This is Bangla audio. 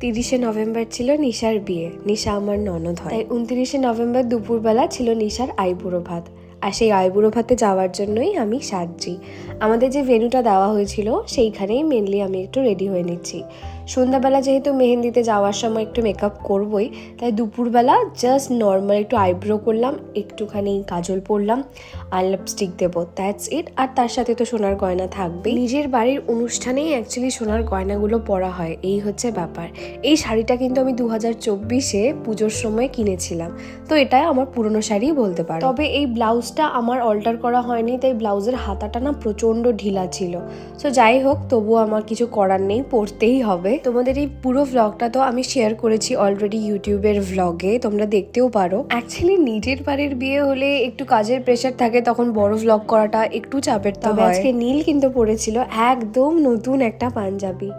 তিরিশে নভেম্বর ছিল নিশার বিয়ে। নিশা আমার ননদ হয়। তাই উনত্রিশে নভেম্বর দুপুরবেলা ছিল নিশার আইবুড়ো ভাত। আর সেই আইবুড়ো ভাতে যাওয়ার জন্যই আমি সাজছি। আমাদের যে ভেনুটা দেওয়া হয়েছিল, সেইখানেই মেনলি আমি একটু রেডি হয়ে নিচ্ছি। সন্ধ্যাবেলা যেহেতু মেহেন্দিতে যাওয়ার সময় একটু মেকআপ করবই, তাই দুপুরবেলা জাস্ট নর্মাল একটু আইব্রো করলাম, একটুখানি কাজল পরলাম, আর লিপস্টিক দেবো দ্যাটস ইট আর তার সাথে তো সোনার গয়না থাকবে নিজের বাড়ির অনুষ্ঠানেই অ্যাকচুয়ালি সোনার গয়নাগুলো পরা হয়, এই হচ্ছে ব্যাপার। এই শাড়িটা কিন্তু আমি দু হাজার চব্বিশে পুজোর সময় কিনেছিলাম, তো এটা আমার পুরনো শাড়ি বলতে পারো। তবে এই ব্লাউজটা আমার অল্টার করা হয়নি তাই ব্লাউজের হাতাটা না প্রচণ্ড ঢিলা ছিল। সো যাই হোক তবুও আমার কিছু করার নেই পড়তেই হবে। তোমাদের এই পুরো ভ্লগটা তো আমি শেয়ার করেছি অলরেডি ইউটিউবের ভ্লগে তোমরা দেখতেও পারো। অ্যাকচুয়ালি নিজের বাড়ির বিয়ে হলে একটু কাজের প্রেশার থাকে তখন বড় ভ্লগ করাটা একটু চাপের তবে আজকে নীল কিন্তু পড়েছিল একদম নতুন একটা পাঞ্জাবি।